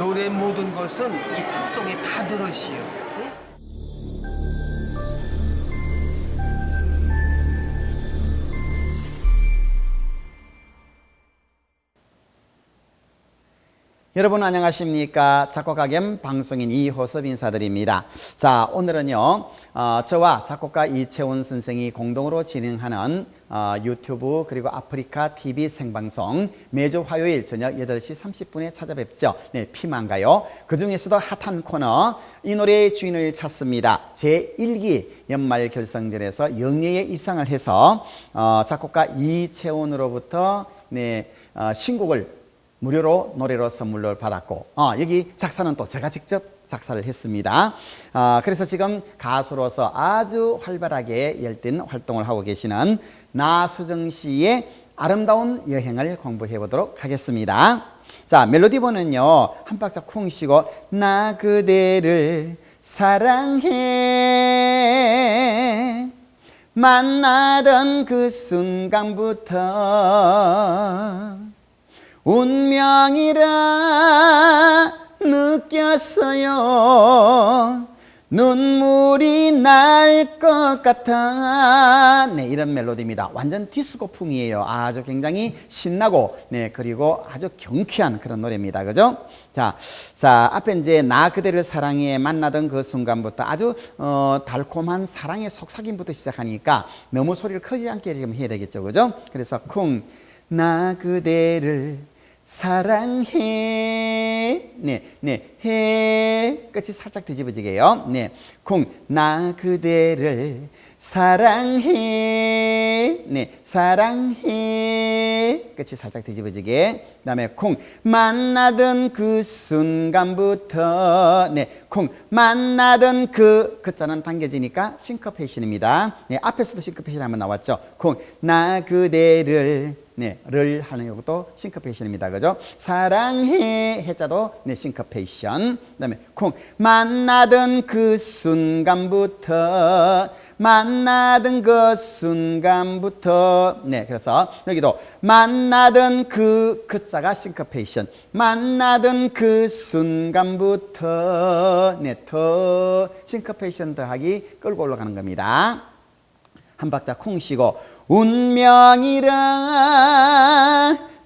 노래 모든 것은 이 특성에 다 들었시요. 여러분 안녕하십니까? 작곡가 겸 방송인 이호섭 인사드립니다. 자 오늘은요 어, 저와 작곡가 이채원 선생이 공동으로 진행하는 어, 유튜브 그리고 아프리카 TV 생방송 매주 화요일 저녁 8시 30분에 찾아뵙죠. 네 피만가요. 그 중에서도 핫한 코너 이 노래의 주인을 찾습니다. 제1기 연말 결성전에서 영예에 입상을 해서 어, 작곡가 이채원으로부터 네 어, 신곡을 무료로 노래로 선물로 받았고 어, 여기 작사는 또 제가 직접 작사를 했습니다. 어, 그래서 지금 가수로서 아주 활발하게 열띤 활동을 하고 계시는 나수정 씨의 아름다운 여행을 공부해 보도록 하겠습니다. 자 멜로디번은요 한 박자 쿵 쉬고 나 그대를 사랑해 만나던 그 순간부터 운명이라 느꼈어요. 눈물이 날 것 같아. 네, 이런 멜로디입니다. 완전 디스코풍이에요. 아주 굉장히 신나고, 네, 그리고 아주 경쾌한 그런 노래입니다. 그죠? 자, 자, 앞에 이제 나 그대를 사랑해 만나던 그 순간부터 아주, 어, 달콤한 사랑의 속삭임부터 시작하니까 너무 소리를 크지 않게 지금 해야 되겠죠. 그죠? 그래서 쿵, 나 그대를 사랑해. 네, 네, 해. 끝이 살짝 뒤집어지게요. 네, 쿵, 나 그대를 사랑해. 네, 사랑해. 끝이 살짝 뒤집어지게. 그 다음에 콩, 만나던 그 순간부터. 네, 콩, 만나던 그, 그 자는 당겨지니까 싱커페이션입니다. 네, 앞에서도 싱커페이션 한번 나왔죠. 콩, 나 그대를 네, 를 하는 것도 싱커페이션입니다. 그죠? 사랑해 해자도 네, 싱커페이션. 그다음에 콩 만나던 그 순간부터 만나던 그 순간부터 네, 그래서 여기도 만나던 그 그자가 싱커페이션. 만나던 그 순간부터 네, 더 싱커페이션 더하기 끌고 올라가는 겁니다. 한 박자 쿵 쉬고 운명이라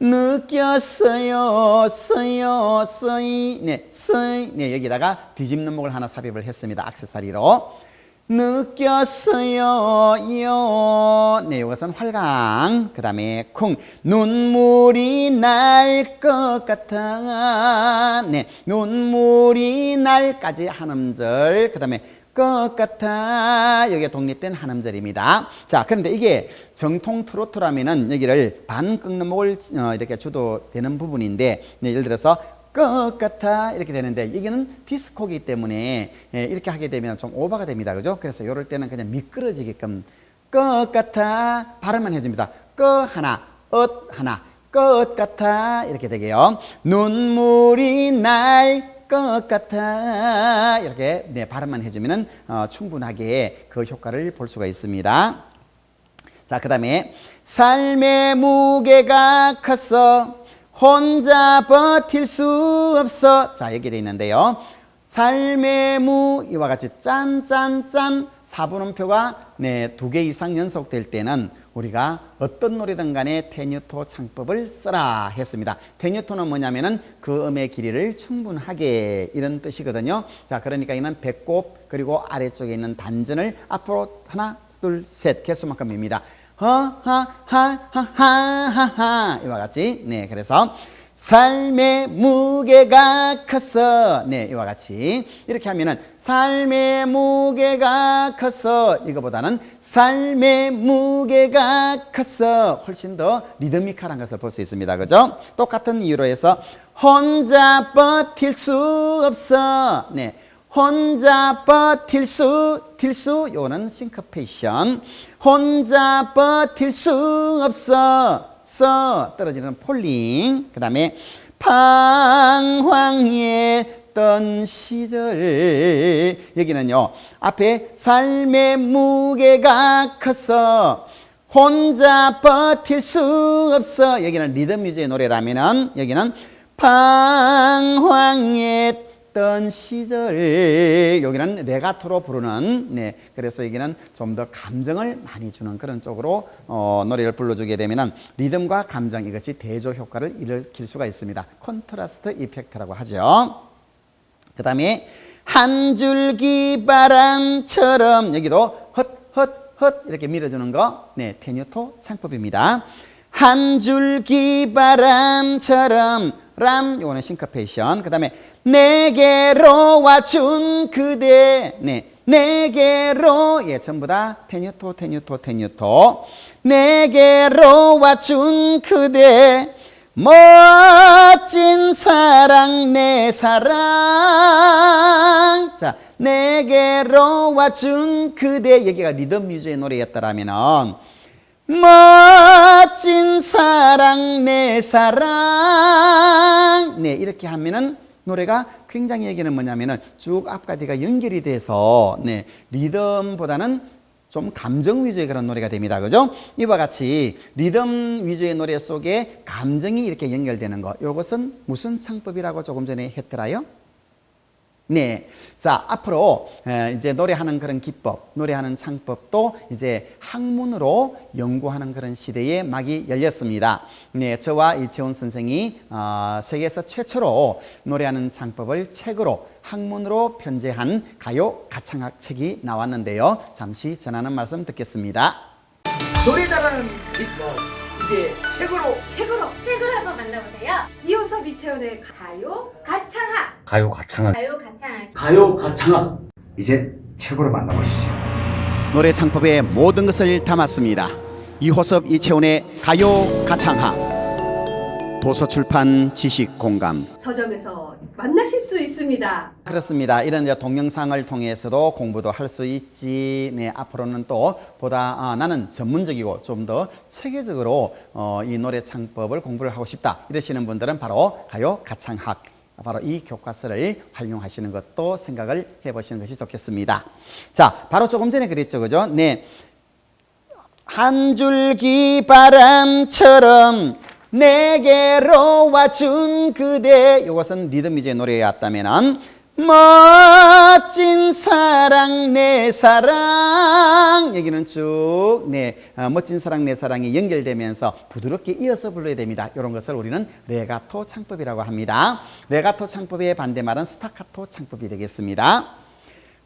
느꼈어요. 써요 써이. 네 써이. 네 여기다가 뒤집는 목을 하나 삽입을 했습니다. 악세사리로. 느꼈어요. 요 네 이것은 활강. 그 다음에 쿵. 눈물이 날 것 같아. 네 눈물이 날까지 한 음절. 그 다음에 것 같아 여기에 독립된 한 음절입니다. 자 그런데 이게 정통 트로트라면은 여기를 반 꺾는 목을 어, 이렇게 주도되는 부분인데 네, 예를 들어서 것 같아 이렇게 되는데 이게는 디스코기 때문에 예, 이렇게 하게 되면 좀 오버가 됩니다. 그죠? 그래서 이럴 때는 그냥 미끄러지게끔 것 같아 발음만 해줍니다. 거 하나, 엇 하나, 것 같아 이렇게 되게요. 눈물이 날 것 같아 이렇게 네, 발음만 해주면 어, 충분하게 그 효과를 볼 수가 있습니다. 자, 그 다음에 삶의 무게가 컸어 혼자 버틸 수 없어 자, 여기 돼 있는데요. 삶의 무 이와 같이 짠짠짠 사분음표가 네, 두 개 이상 연속될 때는 우리가 어떤 노래든 간에 테뉴토 창법을 써라 했습니다. 테뉴토는 뭐냐면은 그 음의 길이를 충분하게 이런 뜻이거든요. 자, 그러니까 이는 배꼽 그리고 아래쪽에 있는 단전을 앞으로 하나, 둘, 셋 개수만큼입니다. 허 하 하 하 하하 이와 같이 네, 그래서 삶의 무게가 컸어. 네, 이와 같이. 이렇게 하면은 삶의 무게가 컸어. 이거보다는 삶의 무게가 컸어. 훨씬 더 리드미컬한 것을 볼 수 있습니다. 그죠? 똑같은 이유로 해서 혼자 버틸 수 없어. 네. 혼자 버틸 수, 틸 수, 요거는 싱커페이션. 혼자 버틸 수 없어. 써. 떨어지는 폴링. 그 다음에 방황했던 시절. 여기는요 앞에 삶의 무게가 컸어 혼자 버틸 수 없어. 여기는 리듬 뮤즈의 노래라면은 여기는 방황했 던 시절 여기는 레가토로 부르는 네 그래서 여기는 좀 더 감정을 많이 주는 그런 쪽으로 어, 노래를 불러주게 되면은 리듬과 감정 이것이 대조 효과를 일으킬 수가 있습니다. 콘트라스트 이펙트라고 하죠. 그 다음에 한 줄기 바람처럼 여기도 헛헛헛 이렇게 밀어주는 거 네, 테뉴토 창법입니다. 한 줄기 바람처럼 람 요거는 싱커페이션. 그 다음에 내게로 와준 그대. 네 내게로. 예 전부 다 테뉴토 테뉴토 테뉴토. 내게로 와준 그대. 멋진 사랑 내 사랑. 자 내게로 와준 그대. 여기가 리듬 위주의 노래였더라면은 멋진 사랑 내 사랑. 네 이렇게 하면은 노래가 굉장히 얘기는 뭐냐면은 쭉 앞과 뒤가 연결이 돼서 네 리듬보다는 좀 감정 위주의 그런 노래가 됩니다. 그죠? 이와 같이 리듬 위주의 노래 속에 감정이 이렇게 연결되는 거. 이것은 무슨 창법이라고 조금 전에 했더라요? 네. 자, 앞으로 에, 이제 노래하는 그런 기법, 노래하는 창법도 이제 학문으로 연구하는 그런 시대에 막이 열렸습니다. 네. 저와 이채원 선생이 어, 세계에서 최초로 노래하는 창법을 책으로 학문으로 편제한 가요 가창학 책이 나왔는데요. 잠시 전하는 말씀 듣겠습니다. 노래 잘하는 기법 이제 책으로 책으로 책으로 한번 만나보세요. 이호섭 이채원의 가요 가창학 가요 가창학 가요 가창학 가요 가창학 이제 책으로 만나보시죠. 노래 창법의 모든 것을 담았습니다. 이호섭 이채원의 가요 가창학 도서출판 지식공감 서점에서 만나실 수 있습니다. 그렇습니다. 이런 이제 동영상을 통해서도 공부도 할 수 있지. 네, 앞으로는 또 보다 아, 나는 전문적이고 좀 더 체계적으로 어, 이 노래 창법을 공부를 하고 싶다. 이러시는 분들은 바로 가요 가창학 바로 이 교과서를 활용하시는 것도 생각을 해보시는 것이 좋겠습니다. 자, 바로 조금 전에 그랬죠, 그죠? 네. 한 줄기 바람처럼 내게로 와준 그대 이것은 리듬 위주의 노래였다면은 멋진 사랑 내 사랑 여기는 쭉네 어, 멋진 사랑 내 사랑이 연결되면서 부드럽게 이어서 불러야 됩니다. 이런 것을 우리는 레가토 창법이라고 합니다. 레가토 창법의 반대말은 스타카토 창법이 되겠습니다.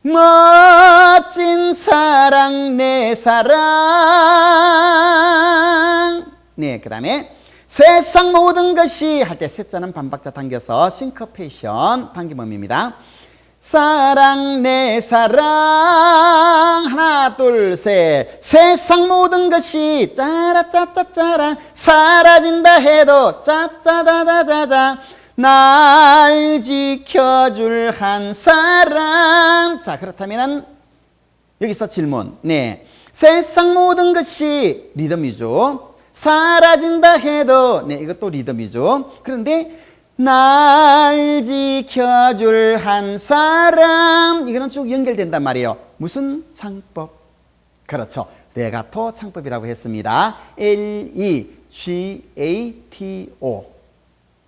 멋진 사랑 내 사랑 네 그 다음에 세상 모든 것이 할 때 세자는 반박자 당겨서 싱커페이션 당김음입니다. 사랑 내 사랑. 하나 둘 셋. 세상 모든 것이 짜라짜짜짜라. 사라진다 해도 짜짜자자자자. 날 지켜줄 한 사람. 자 그렇다면은 여기서 질문. 네. 세상 모든 것이 리듬이죠 사라진다 해도 네 이것도 리듬이죠. 그런데 날 지켜줄 한 사람 이거는 쭉 연결된단 말이에요. 무슨 창법? 그렇죠. 레가토 창법이라고 했습니다. L E G A T O.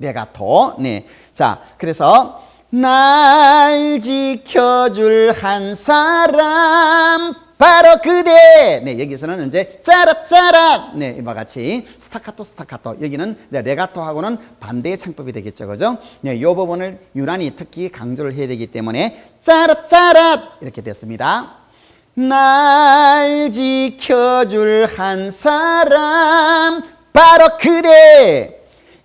레가토. 네 자 그래서 날 지켜줄 한 사람 바로 그대. 네, 여기서는 이제 짜라짜라. 네, 이와 같이 스타카토 스타카토. 여기는 네, 레가토하고는 반대의 창법이 되겠죠. 그죠? 네, 이 부분을 유난히 특히 강조를 해야 되기 때문에 짜라짜라 이렇게 됐습니다. 날 지켜줄 한 사람 바로 그대.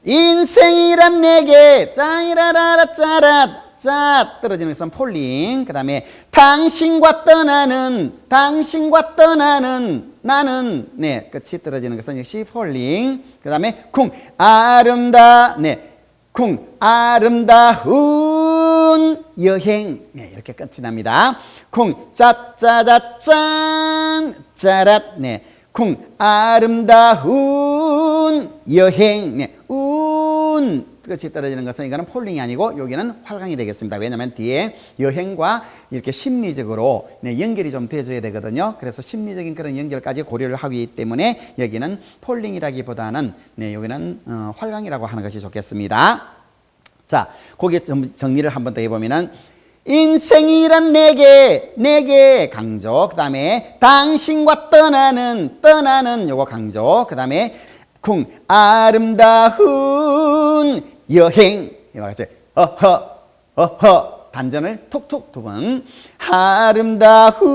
인생이란 내게 짜이라라라 짜라 짜 떨어지는 것은 폴링. 그 다음에 당신과 떠나는 당신과 떠나는 나는. 네 끝이 떨어지는 것은 역시 폴링. 그 다음에 쿵 아름다 네쿵 아름다운 여행. 네 이렇게 끝이 납니다. 쿵 짜짜자짠 짜랏. 네쿵 아름다운 여행. 네운 끝이 떨어지는 것은 이거는 폴링이 아니고 여기는 활강이 되겠습니다. 왜냐하면 뒤에 여행과 이렇게 심리적으로 네, 연결이 좀 돼줘야 되거든요. 그래서 심리적인 그런 연결까지 고려를 하기 때문에 여기는 폴링이라기보다는 네, 여기는 어, 활강이라고 하는 것이 좋겠습니다. 자, 거기에 좀 정리를 한 번 더 해보면은 인생이란 내게 내게 강조 그 다음에 당신과 떠나는 떠나는 요거 강조 그 다음에 쿵 아름다운 여행. 이와 같이 어허 어허. 단전을 톡톡 두 번. 아름다운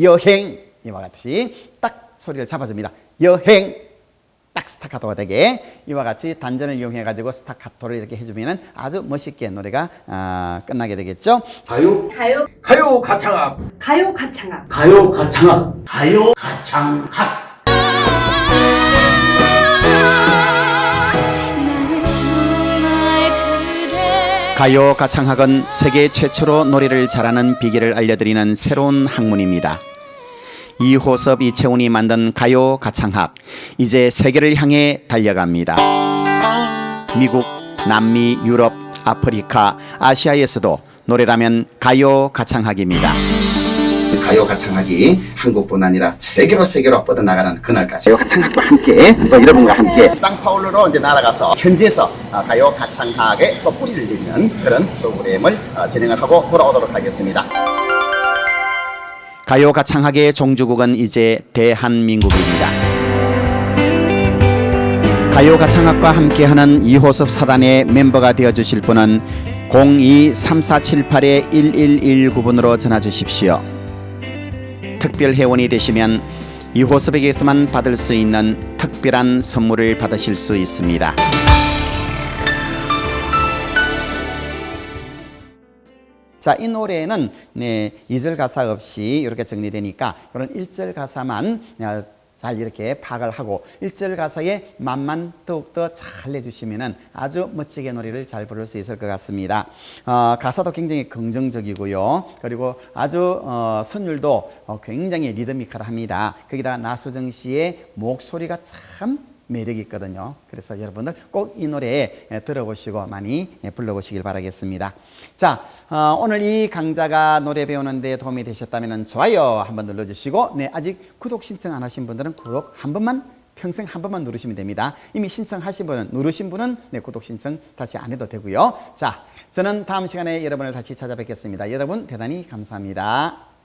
여행. 이와 같이 딱 소리를 잡아줍니다. 여행. 딱 스타카토가 되게. 이와 같이 단전을 이용해 가지고 스타카토를 이렇게 해주면은 아주 멋있게 노래가 아, 끝나게 되겠죠. 가요? 가요. 가요 가창학. 가요 가창학. 가요 가창학. 가요 가창학 가요 가창학은 세계 최초로 노래를 잘하는 비결을 알려드리는 새로운 학문입니다. 이호섭 이채훈이 만든 가요 가창학 이제 세계를 향해 달려갑니다. 미국, 남미, 유럽, 아프리카, 아시아에서도 노래라면 가요 가창학입니다. 가요 가창학이 한국뿐 아니라 세계로 세계로 뻗어나가는 그날까지 가요 가창학과 함께 또 여러분과 함께 쌍파울루로 이제 날아가서 현지에서 어, 가요 가창학에 또 뿌리를 내리는 그런 프로그램을 어, 진행을 하고 돌아오도록 하겠습니다. 가요 가창학의 종주국은 이제 대한민국입니다. 가요 가창학과 함께하는 이호섭 사단의 멤버가 되어 주실 분은 02-3478-1119번으로 전화 주십시오. 특별 회원이 되시면 이호섭에게서만 받을 수 있는 특별한 선물을 받으실 수 있습니다. 자, 이 노래는 네, 2절 가사 없이 이렇게 정리되니까 이런 1절 가사만 어, 잘 이렇게 파악을 하고 1절 가사의 맛만 더욱더 잘 내주시면 아주 멋지게 노래를 잘 부를 수 있을 것 같습니다. 어, 가사도 굉장히 긍정적이고요. 그리고 아주 어, 선율도 어, 굉장히 리드미컬합니다. 거기다 나수정 씨의 목소리가 참 매력이 있거든요. 그래서 여러분들 꼭 이 노래 에, 들어보시고 많이 에, 불러보시길 바라겠습니다. 자, 어, 오늘 이 강좌가 노래 배우는데 도움이 되셨다면 좋아요 한번 눌러주시고, 네, 아직 구독 신청 안 하신 분들은 구독 한 번만 평생 한 번만 누르시면 됩니다. 이미 신청하신 분은 누르신 분은 네, 구독 신청 다시 안 해도 되고요. 자, 저는 다음 시간에 여러분을 다시 찾아뵙겠습니다. 여러분 대단히 감사합니다.